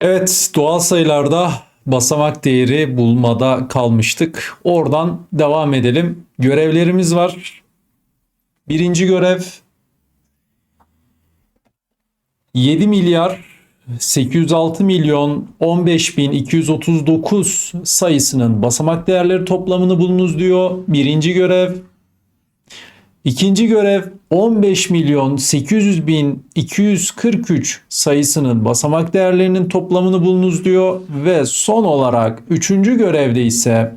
Evet, doğal sayılarda basamak değeri bulmada kalmıştık. Oradan devam edelim. Görevlerimiz var. Birinci görev 7 milyar 806 milyon 15 bin 239 sayısının basamak değerleri toplamını bulunuz diyor. Birinci görev. İkinci görev 15 milyon 800 bin 243 sayısının basamak değerlerinin toplamını bulunuz diyor. Ve son olarak üçüncü görevde ise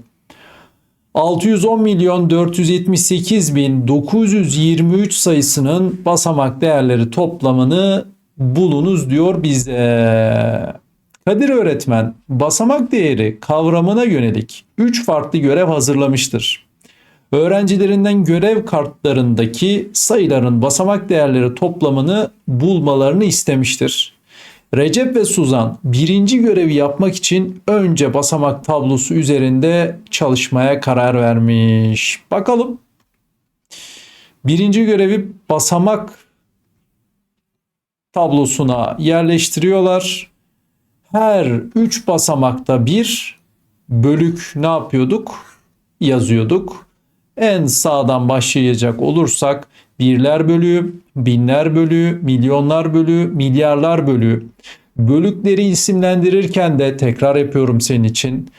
610 milyon 478 bin 923 sayısının basamak değerleri toplamını bulunuz diyor bize. Kadir öğretmen basamak değeri kavramına yönelik 3 farklı görev hazırlamıştır. Öğrencilerinden görev kartlarındaki sayıların basamak değerleri toplamını bulmalarını istemiştir. Recep ve Suzan birinci görevi yapmak için önce basamak tablosu üzerinde çalışmaya karar vermiş. Bakalım. Birinci görevi basamak tablosuna yerleştiriyorlar. Her 3 basamakta bir bölük ne yapıyorduk? Yazıyorduk. En sağdan başlayacak olursak birler bölüğü, binler bölüğü, milyonlar bölüğü, milyarlar bölüğü. Bölükleri isimlendirirken de tekrar yapıyorum senin için.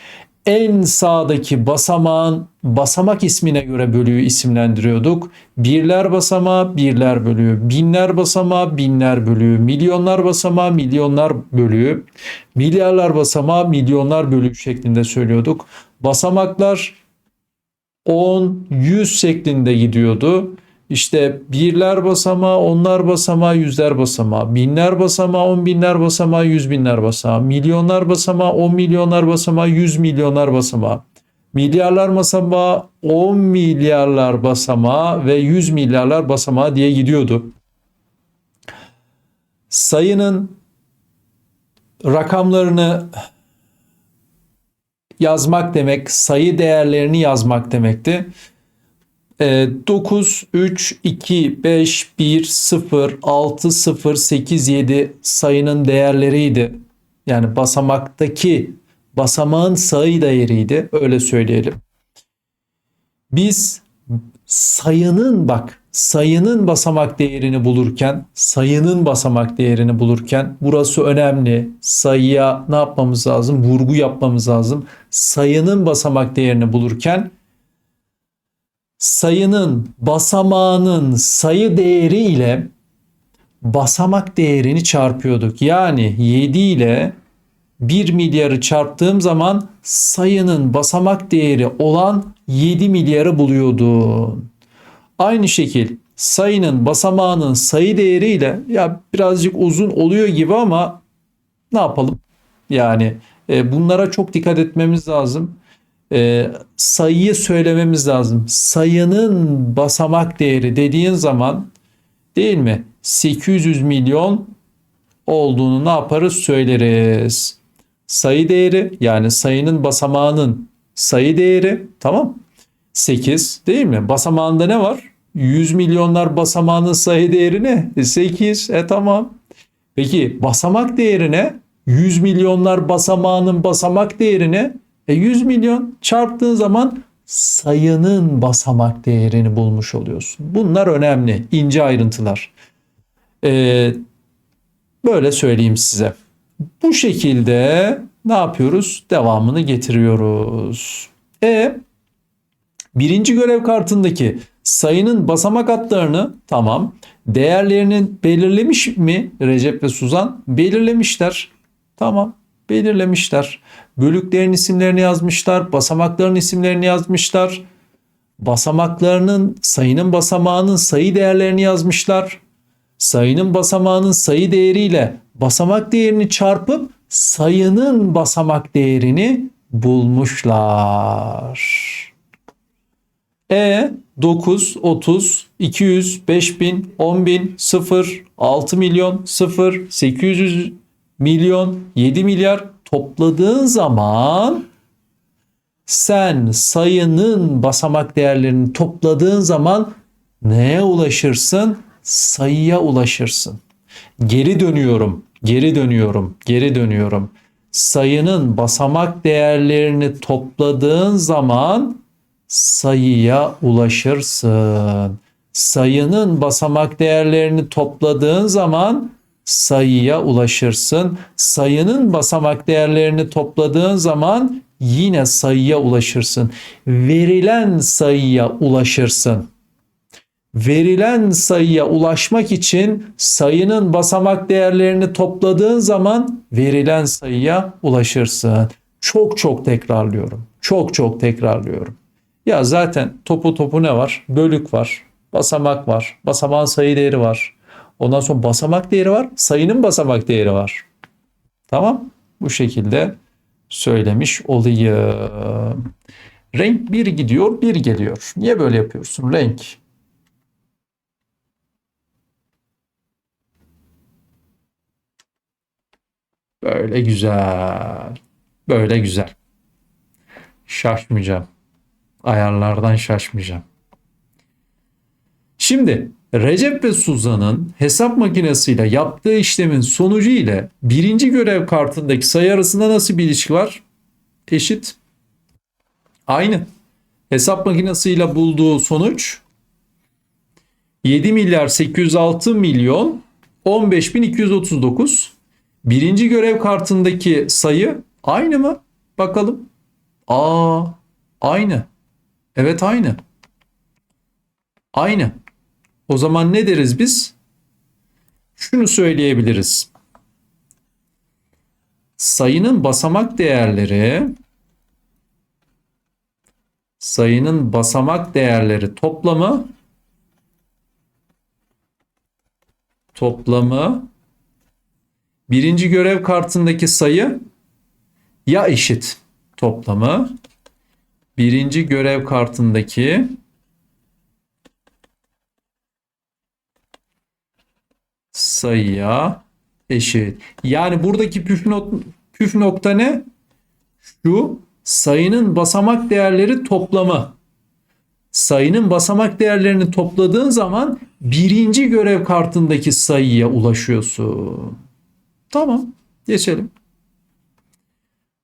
En sağdaki basamağın basamak ismine göre bölüğü isimlendiriyorduk. Birler basamağı, birler bölüğü, binler basamağı, binler bölüğü, milyonlar basamağı, milyonlar bölüğü, milyarlar basamağı, milyonlar bölüğü şeklinde söylüyorduk. Basamaklar 10, 100 şeklinde gidiyordu. İşte birler basamağı, onlar basamağı, yüzler basamağı, binler basamağı, on binler basamağı, yüz binler basamağı, milyonlar basamağı, on milyonlar basamağı, yüz milyonlar basamağı, milyarlar basamağı, on milyarlar basamağı ve yüz milyarlar basamağı diye gidiyordu. Sayının rakamlarını yazmak demek, sayı değerlerini yazmak demekti. 9, 3, 2, 5, 1, 0, 6, 0, 8, 7 sayının değerleriydi. Yani basamaktaki basamağın sayı değeriydi. Öyle söyleyelim. Biz sayının bak sayının basamak değerini bulurken sayının basamak değerini bulurken burası önemli. Sayıya ne yapmamız lazım? Vurgu yapmamız lazım. Sayının basamak değerini bulurken sayının basamağının sayı değeri ile basamak değerini çarpıyorduk. Yani 7 ile 1 milyarı çarptığım zaman sayının basamak değeri olan 7 milyarı buluyordun. Aynı şekil sayının basamağının sayı değeriyle ya birazcık uzun oluyor gibi ama ne yapalım? Yani e, bunlara çok dikkat etmemiz lazım. E, sayıyı söylememiz lazım. Sayının basamak değeri dediğin zaman değil mi? 800 milyon olduğunu ne yaparız söyleriz. Sayı değeri yani sayının basamağının sayı değeri tamam 8 değil mi? Basamağında ne var? 100 milyonlar basamağının sayı değeri ne? 8. E tamam. Peki basamak değerine 100 milyonlar basamağının basamak değerine e 100 milyon çarptığın zaman sayının basamak değerini bulmuş oluyorsun. Bunlar önemli, ince ayrıntılar. Ee, böyle söyleyeyim size. Bu şekilde ne yapıyoruz? Devamını getiriyoruz. E birinci görev kartındaki sayının basamak adlarını tamam değerlerini belirlemiş mi Recep ve Suzan? Belirlemişler. Tamam belirlemişler. Bölüklerin isimlerini yazmışlar. Basamakların isimlerini yazmışlar. Basamaklarının sayının basamağının sayı değerlerini yazmışlar. Sayının basamağının sayı değeriyle basamak değerini çarpıp sayının basamak değerini bulmuşlar. E 9, 30, 200, 5000, 10.000, 0, 6 milyon, 0, 800 milyon, 7 milyar topladığın zaman sen sayının basamak değerlerini topladığın zaman neye ulaşırsın? Sayıya ulaşırsın. Geri dönüyorum. Geri dönüyorum, geri dönüyorum. Sayının basamak değerlerini topladığın zaman sayıya ulaşırsın. Sayının basamak değerlerini topladığın zaman sayıya ulaşırsın. Sayının basamak değerlerini topladığın zaman yine sayıya ulaşırsın. Verilen sayıya ulaşırsın. Verilen sayıya ulaşmak için sayının basamak değerlerini topladığın zaman verilen sayıya ulaşırsın. Çok çok tekrarlıyorum. Çok çok tekrarlıyorum. Ya zaten topu topu ne var? Bölük var. Basamak var. Basamağın sayı değeri var. Ondan sonra basamak değeri var. Sayının basamak değeri var. Tamam. Bu şekilde söylemiş olayım. Renk bir gidiyor, bir geliyor. Niye böyle yapıyorsun? Renk. Böyle güzel. Böyle güzel. Şaşmayacağım. Ayarlardan şaşmayacağım. Şimdi Recep ve Suzan'ın hesap makinesiyle yaptığı işlemin sonucu ile birinci görev kartındaki sayı arasında nasıl bir ilişki var? Eşit. Aynı. Hesap makinesiyle bulduğu sonuç 7 milyar 806 milyon 15.239. Birinci görev kartındaki sayı aynı mı? Bakalım. Aa, aynı. Evet aynı. Aynı. O zaman ne deriz biz? Şunu söyleyebiliriz. Sayının basamak değerleri sayının basamak değerleri toplamı toplamı birinci görev kartındaki sayı ya eşit toplamı birinci görev kartındaki sayıya eşit. Yani buradaki püf, not, püf nokta ne? Şu sayının basamak değerleri toplamı. Sayının basamak değerlerini topladığın zaman birinci görev kartındaki sayıya ulaşıyorsun. Tamam geçelim.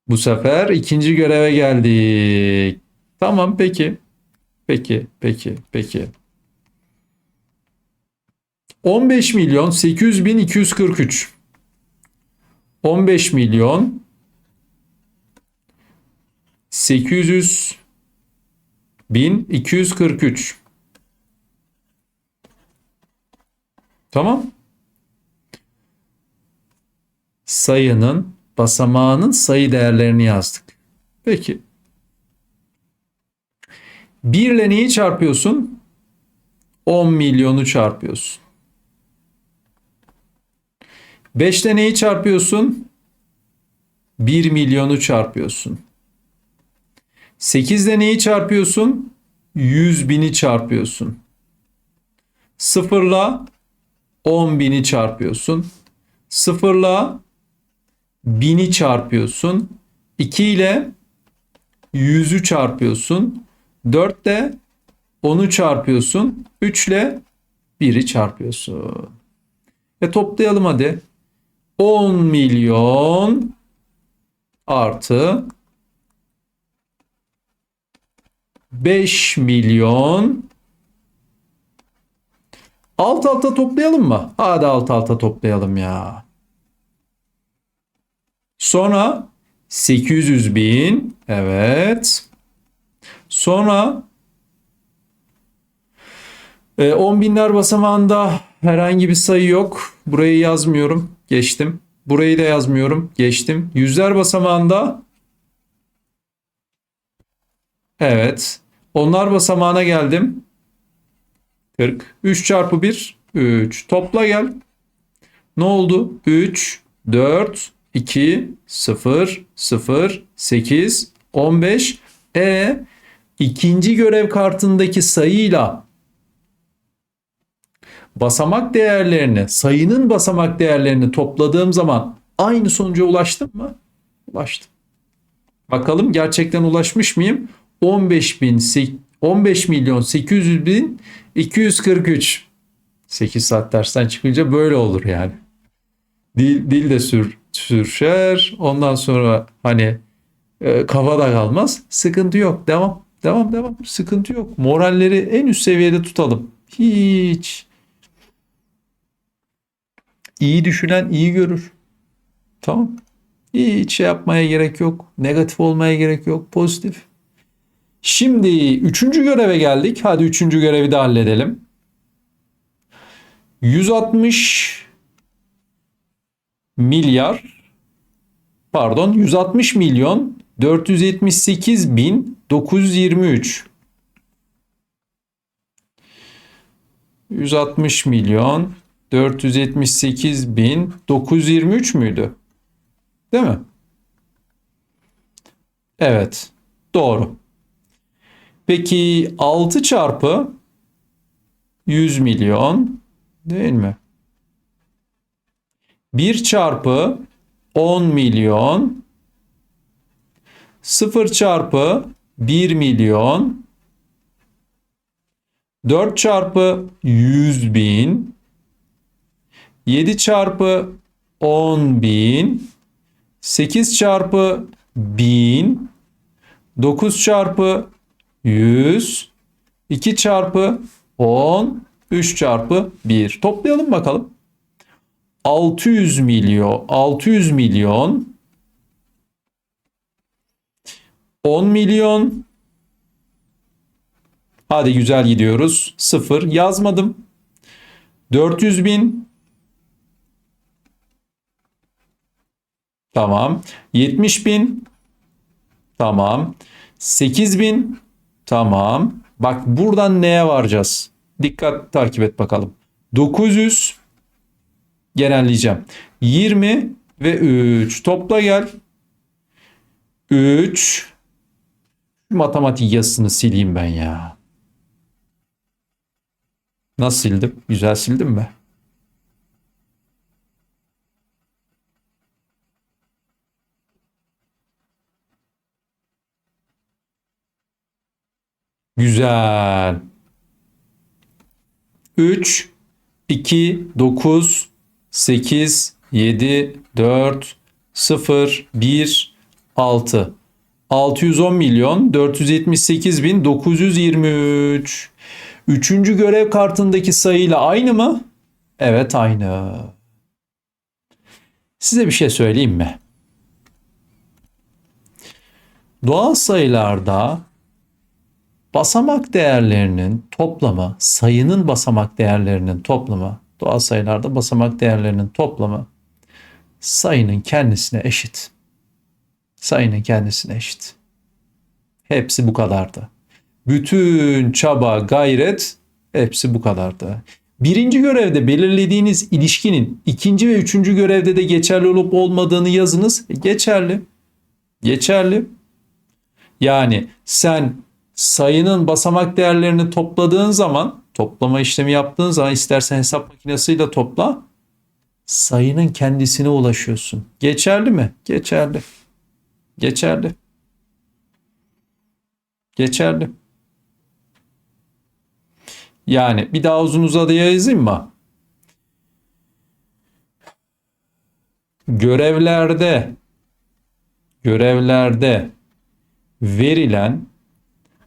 Bu sefer ikinci göreve geldik. Tamam peki. Peki, peki, peki. 15 milyon 800 bin 243. 15 milyon 800 bin 243. Tamam. Sayının basamağının sayı değerlerini yazdık. Peki. 1 ile neyi çarpıyorsun? 10 milyonu çarpıyorsun. 5 ile neyi çarpıyorsun? 1 milyonu çarpıyorsun. 8 ile neyi çarpıyorsun? 100 bini çarpıyorsun. 0 ile 10 bini çarpıyorsun. 0 ile 1000'i çarpıyorsun. 2 ile 100'ü çarpıyorsun. 4 ile 10'u çarpıyorsun. 3 ile 1'i çarpıyorsun. Ve toplayalım hadi. 10 milyon artı 5 milyon alt alta toplayalım mı? Hadi alt alta toplayalım ya. Sonra 800 bin. Evet. Sonra 10 binler basamağında herhangi bir sayı yok. Burayı yazmıyorum. Geçtim. Burayı da yazmıyorum. Geçtim. Yüzler basamağında Evet. Onlar basamağına geldim. 40. 3 çarpı 1 3. Topla gel. Ne oldu? 3 4 2 0 0 8 15 e ikinci görev kartındaki sayıyla basamak değerlerini, sayının basamak değerlerini topladığım zaman aynı sonuca ulaştım mı? Ulaştım. Bakalım gerçekten ulaşmış mıyım? 15 bin 15 milyon 800 bin 243 8 saat dersten çıkınca böyle olur yani. Dil, dil de sür, sürşer. Ondan sonra hani e, kafa da kalmaz. Sıkıntı yok. Devam. Devam devam. Sıkıntı yok. Moralleri en üst seviyede tutalım. Hiç. İyi düşünen iyi görür. Tamam. Hiç şey yapmaya gerek yok. Negatif olmaya gerek yok. Pozitif. Şimdi üçüncü göreve geldik. Hadi üçüncü görevi de halledelim. 160 milyar pardon 160 milyon 478 bin 923 160 milyon 478 bin 923 müydü? Değil mi? Evet. Doğru. Peki 6 çarpı 100 milyon değil mi? 1 çarpı 10 milyon 0 çarpı 1 milyon 4 çarpı 100 bin 7 çarpı 10 bin 8 çarpı 1000 9 çarpı 100 2 çarpı 10 3 çarpı 1 toplayalım bakalım 600 milyon 600 milyon 10 milyon. Hadi güzel gidiyoruz. 0 yazmadım. 400 bin. Tamam. 70 bin. Tamam. 8 bin. Tamam. Bak buradan neye varacağız? Dikkat takip et bakalım. 900 genelleyeceğim. 20 ve 3. Topla gel. 3. Matematik yazısını sileyim ben ya. Nasıl sildim? Güzel sildim mi? Güzel. 3, 2, 9, 8, 7, 4, 0, 1, 6. 610 milyon 478 bin 923. Üçüncü görev kartındaki sayıyla aynı mı? Evet aynı. Size bir şey söyleyeyim mi? Doğal sayılarda basamak değerlerinin toplamı, sayının basamak değerlerinin toplamı doğal sayılarda basamak değerlerinin toplamı sayının kendisine eşit. Sayının kendisine eşit. Hepsi bu kadardı. Bütün çaba, gayret hepsi bu kadardı. Birinci görevde belirlediğiniz ilişkinin ikinci ve üçüncü görevde de geçerli olup olmadığını yazınız. E, geçerli. Geçerli. Yani sen sayının basamak değerlerini topladığın zaman toplama işlemi yaptığın zaman istersen hesap makinesiyle topla sayının kendisine ulaşıyorsun. Geçerli mi? Geçerli. Geçerli. Geçerli. Yani bir daha uzun uzadıya yazayım mı? Görevlerde görevlerde verilen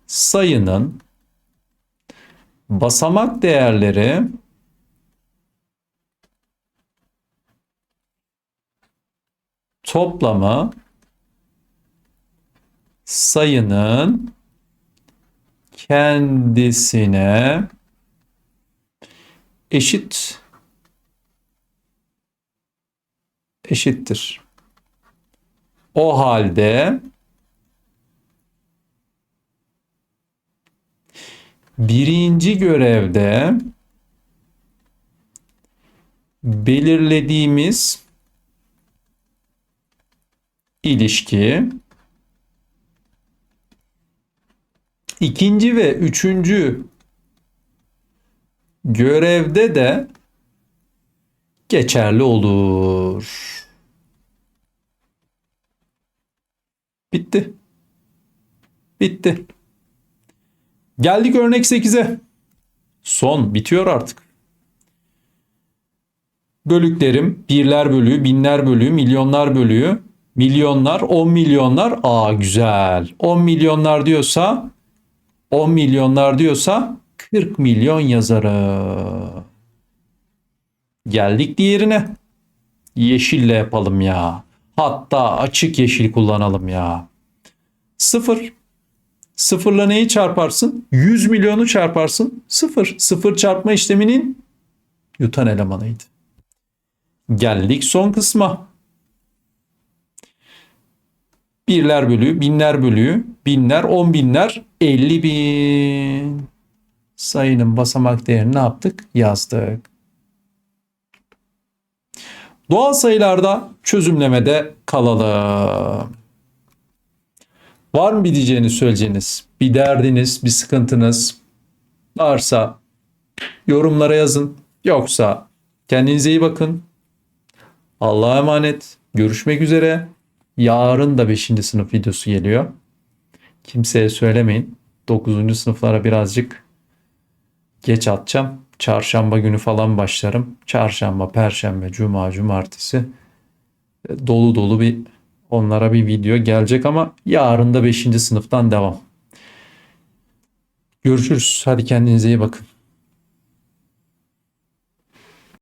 sayının basamak değerleri toplamı sayının kendisine eşit eşittir. O halde birinci görevde belirlediğimiz ilişki ikinci ve üçüncü görevde de geçerli olur. Bitti. Bitti. Geldik örnek 8'e. Son bitiyor artık. Bölüklerim birler bölüğü, binler bölüğü, milyonlar bölüğü, milyonlar, 10 milyonlar. Aa güzel. 10 milyonlar diyorsa 10 milyonlar diyorsa 40 milyon yazarım. Geldik diğerine. Yeşille yapalım ya. Hatta açık yeşil kullanalım ya. Sıfır. Sıfırla neyi çarparsın? 100 milyonu çarparsın. Sıfır. Sıfır çarpma işleminin yutan elemanıydı. Geldik son kısma. Birler bölüğü, binler bölüğü, binler, on binler, elli bin. Sayının basamak değerini ne yaptık? Yazdık. Doğal sayılarda çözümlemede kalalım. Var mı bir diyeceğiniz, söyleyeceğiniz, bir derdiniz, bir sıkıntınız varsa yorumlara yazın. Yoksa kendinize iyi bakın. Allah'a emanet. Görüşmek üzere. Yarın da 5. sınıf videosu geliyor. Kimseye söylemeyin. 9. sınıflara birazcık geç atacağım. Çarşamba günü falan başlarım. Çarşamba, perşembe, cuma, cumartesi e, dolu dolu bir onlara bir video gelecek ama yarın da 5. sınıftan devam. Görüşürüz. Hadi kendinize iyi bakın.